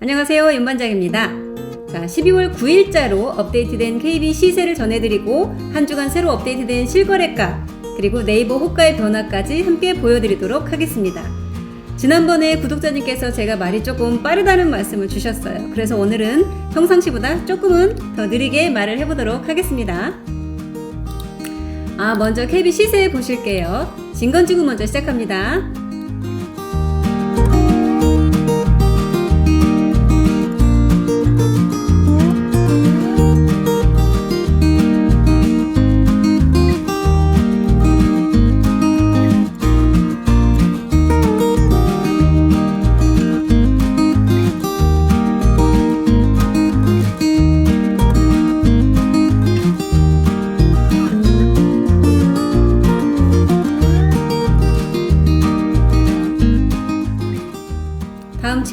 안녕하세요. 윤반장입니다. 자, 12월 9일자로 업데이트된 KB 시세를 전해드리고 한 주간 새로 업데이트된 실거래가 그리고 네이버 호가의 변화까지 함께 보여드리도록 하겠습니다. 지난번에 구독자님께서 제가 말이 조금 빠르다는 말씀을 주셨어요. 그래서 오늘은 평상시보다 조금은 더 느리게 말을 해보도록 하겠습니다. 아, 먼저 KB 시세 보실게요. 진건지구 먼저 시작합니다.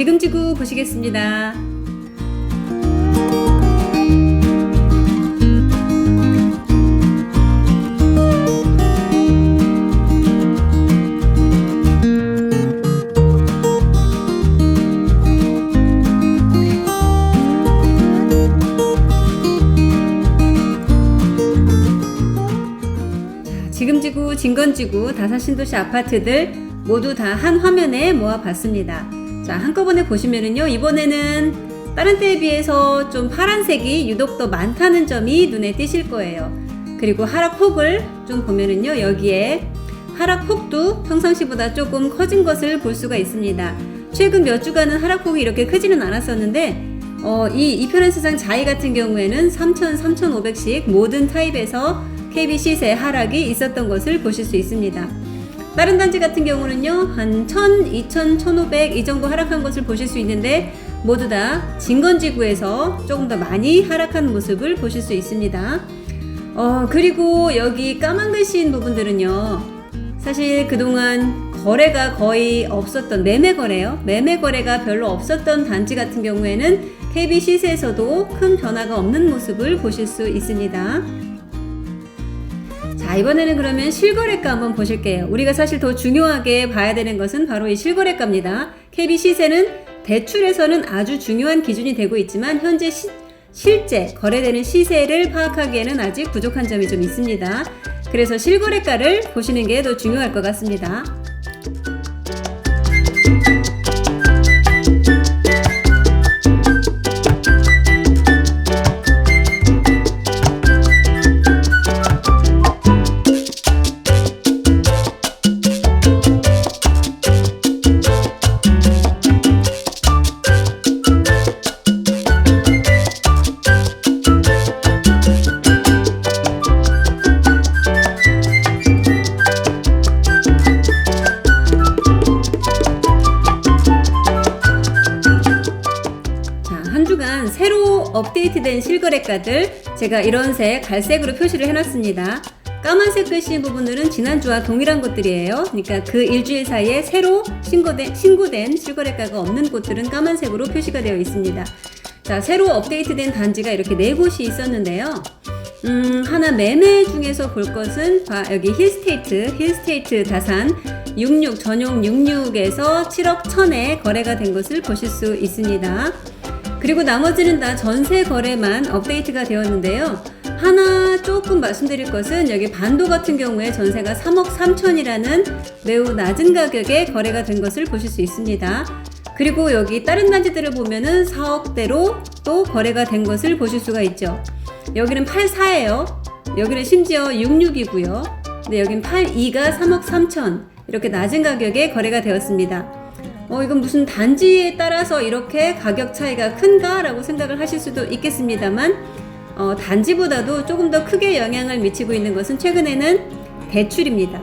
지금 지구 보시겠습니다. 자, 지금 지구, 진건지구, 다산 신도시 아파트들 모두 다 한 화면에 모아봤습니다. 자, 한꺼번에 보시면은요, 이번에는 다른 때에 비해서 좀 파란색이 유독 더 많다는 점이 눈에 띄실 거예요. 그리고 하락폭을 좀 보면은요, 여기에 하락폭도 평상시보다 조금 커진 것을 볼 수가 있습니다. 최근 몇 주간은 하락폭이 이렇게 크지는 않았었는데, 어, 이 이편한 세상 자이 같은 경우에는 3,000, 3,500씩 모든 타입에서 KB 시세 하락이 있었던 것을 보실 수 있습니다. 다른 단지 같은 경우는요, 한 1000, 2000, 1500 이 정도 하락한 것을 보실 수 있는데, 모두 다 진건지구에서 조금 더 많이 하락한 모습을 보실 수 있습니다. 어, 그리고 여기 까만 글씨인 부분들은요, 사실 그동안 거래가 거의 없었던 매매 거래요. 매매 거래가 별로 없었던 단지 같은 경우에는 KB 시세에서도 큰 변화가 없는 모습을 보실 수 있습니다. 자, 이번에는 그러면 실거래가 한번 보실게요. 우리가 사실 더 중요하게 봐야 되는 것은 바로 이 실거래가입니다. KB 시세는 대출에서는 아주 중요한 기준이 되고 있지만 현재 시, 실제 거래되는 시세를 파악하기에는 아직 부족한 점이 좀 있습니다. 그래서 실거래가를 보시는 게 더 중요할 것 같습니다. 업데이트된 실거래가들 제가 이런 색 갈색으로 표시를 해놨습니다. 까만색 글씨인 부분들은 지난주와 동일한 곳들이에요. 그러니까 그 일주일 사이에 새로 신고된, 신고된 실거래가가 없는 곳들은 까만색으로 표시가 되어 있습니다. 자, 새로 업데이트된 단지가 이렇게 네 곳이 있었는데요. 음, 하나 매매 중에서 볼 것은 봐, 여기 힐스테이트, 힐스테이트 다산 66 전용 66에서 7억 1000에 거래가 된 것을 보실 수 있습니다. 그리고 나머지는 다 전세 거래만 업데이트가 되었는데요. 하나 조금 말씀드릴 것은 여기 반도 같은 경우에 전세가 3억 3천이라는 매우 낮은 가격에 거래가 된 것을 보실 수 있습니다. 그리고 여기 다른 단지들을 보면은 4억대로 또 거래가 된 것을 보실 수가 있죠. 여기는 84예요. 여기는 심지어 66이고요. 근데 여긴 82가 3억 3천 이렇게 낮은 가격에 거래가 되었습니다. 어, 이건 무슨 단지에 따라서 이렇게 가격 차이가 큰가라고 생각을 하실 수도 있겠습니다만, 어, 단지보다도 조금 더 크게 영향을 미치고 있는 것은 최근에는 대출입니다.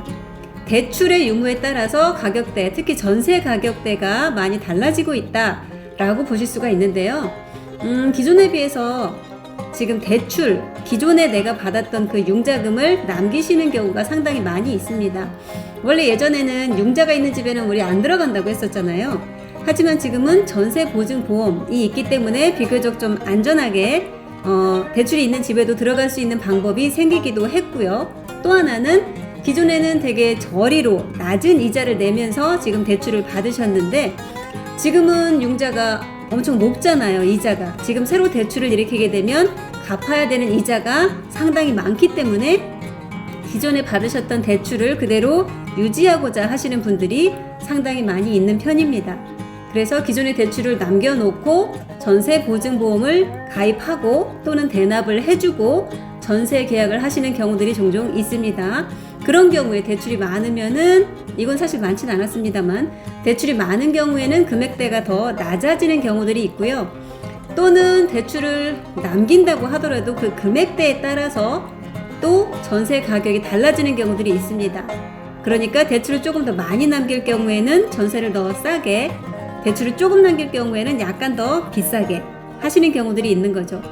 대출의 유무에 따라서 가격대, 특히 전세 가격대가 많이 달라지고 있다라고 보실 수가 있는데요. 음, 기존에 비해서 지금 대출, 기존에 내가 받았던 그 융자금을 남기시는 경우가 상당히 많이 있습니다. 원래 예전에는 융자가 있는 집에는 우리 안 들어간다고 했었잖아요. 하지만 지금은 전세 보증 보험이 있기 때문에 비교적 좀 안전하게 어, 대출이 있는 집에도 들어갈 수 있는 방법이 생기기도 했고요. 또 하나는 기존에는 되게 저리로 낮은 이자를 내면서 지금 대출을 받으셨는데 지금은 융자가 엄청 높잖아요, 이자가. 지금 새로 대출을 일으키게 되면 갚아야 되는 이자가 상당히 많기 때문에 기존에 받으셨던 대출을 그대로 유지하고자 하시는 분들이 상당히 많이 있는 편입니다. 그래서 기존의 대출을 남겨놓고 전세 보증보험을 가입하고 또는 대납을 해주고 전세 계약을 하시는 경우들이 종종 있습니다. 그런 경우에 대출이 많으면은 이건 사실 많지는 않았습니다만 대출이 많은 경우에는 금액대가 더 낮아지는 경우들이 있고요. 또는 대출을 남긴다고 하더라도 그 금액대에 따라서 또 전세 가격이 달라지는 경우들이 있습니다. 그러니까 대출을 조금 더 많이 남길 경우에는 전세를 더 싸게, 대출을 조금 남길 경우에는 약간 더 비싸게 하시는 경우들이 있는 거죠.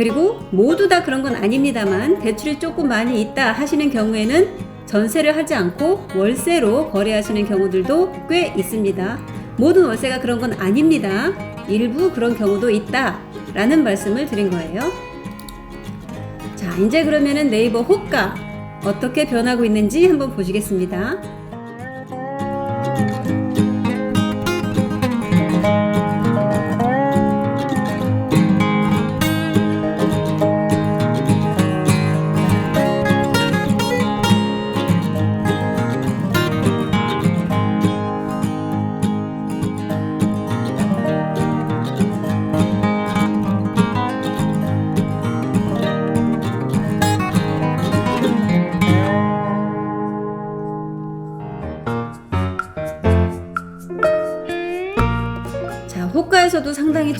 그리고 모두 다 그런 건 아닙니다만 대출이 조금 많이 있다 하시는 경우에는 전세를 하지 않고 월세로 거래하시는 경우들도 꽤 있습니다. 모든 월세가 그런 건 아닙니다. 일부 그런 경우도 있다 라는 말씀을 드린 거예요. 자, 이제 그러면은 네이버 호가 어떻게 변하고 있는지 한번 보시겠습니다.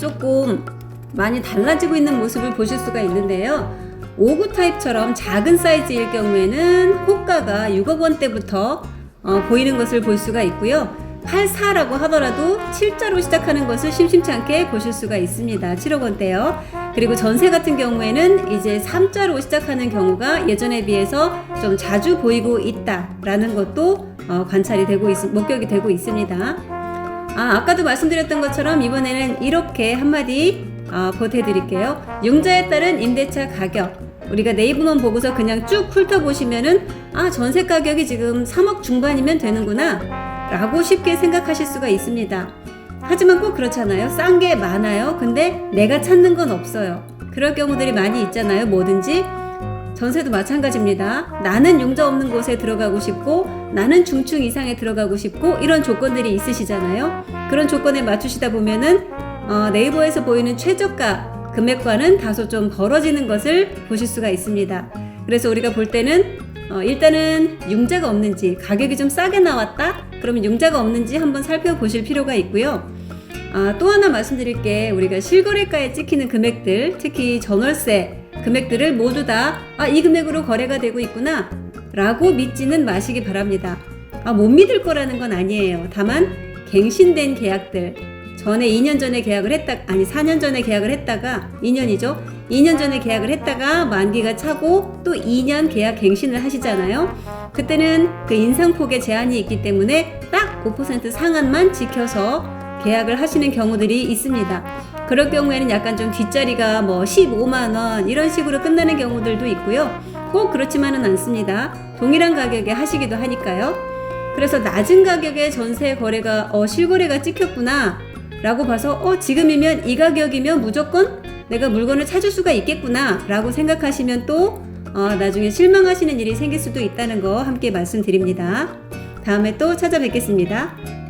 조금 많이 달라지고 있는 모습을 보실 수가 있는데요. 5구 타입처럼 작은 사이즈일 경우에는 호가가 6억 원대부터 어, 보이는 것을 볼 수가 있고요. 84라고 하더라도 7자로 시작하는 것을 심심치 않게 보실 수가 있습니다. 7억 원대요. 그리고 전세 같은 경우에는 이제 3자로 시작하는 경우가 예전에 비해서 좀 자주 보이고 있다라는 것도 어, 관찰이 되고 있, 목격이 되고 있습니다. 아, 아까도 말씀드렸던 것처럼 이번에는 이렇게 한마디 어, 보태드릴게요. 융자에 따른 임대차 가격. 우리가 네이버만 보고서 그냥 쭉 훑어보시면은, 아, 전세 가격이 지금 3억 중반이면 되는구나. 라고 쉽게 생각하실 수가 있습니다. 하지만 꼭 그렇잖아요. 싼 게 많아요. 근데 내가 찾는 건 없어요. 그럴 경우들이 많이 있잖아요. 뭐든지. 전세도 마찬가지입니다. 나는 융자 없는 곳에 들어가고 싶고, 나는 중층 이상에 들어가고 싶고, 이런 조건들이 있으시잖아요. 그런 조건에 맞추시다 보면은, 어, 네이버에서 보이는 최저가 금액과는 다소 좀 벌어지는 것을 보실 수가 있습니다. 그래서 우리가 볼 때는, 어, 일단은 융자가 없는지, 가격이 좀 싸게 나왔다? 그러면 융자가 없는지 한번 살펴보실 필요가 있고요. 아, 또 하나 말씀드릴 게 우리가 실거래가에 찍히는 금액들, 특히 전월세 금액들을 모두 다, 아, 이 금액으로 거래가 되고 있구나. 라고 믿지는 마시기 바랍니다. 아, 못 믿을 거라는 건 아니에요. 다만, 갱신된 계약들. 전에 2년 전에 계약을 했다, 아니, 4년 전에 계약을 했다가, 2년이죠. 2년 전에 계약을 했다가 만기가 차고 또 2년 계약 갱신을 하시잖아요. 그때는 그 인상폭에 제한이 있기 때문에 딱 5% 상한만 지켜서 계약을 하시는 경우들이 있습니다. 그럴 경우에는 약간 좀 뒷자리가 뭐 15만원 이런 식으로 끝나는 경우들도 있고요. 꼭 그렇지만은 않습니다. 동일한 가격에 하시기도 하니까요. 그래서 낮은 가격에 전세 거래가, 어, 실거래가 찍혔구나. 라고 봐서, 어, 지금이면 이 가격이면 무조건 내가 물건을 찾을 수가 있겠구나. 라고 생각하시면 또, 어, 나중에 실망하시는 일이 생길 수도 있다는 거 함께 말씀드립니다. 다음에 또 찾아뵙겠습니다.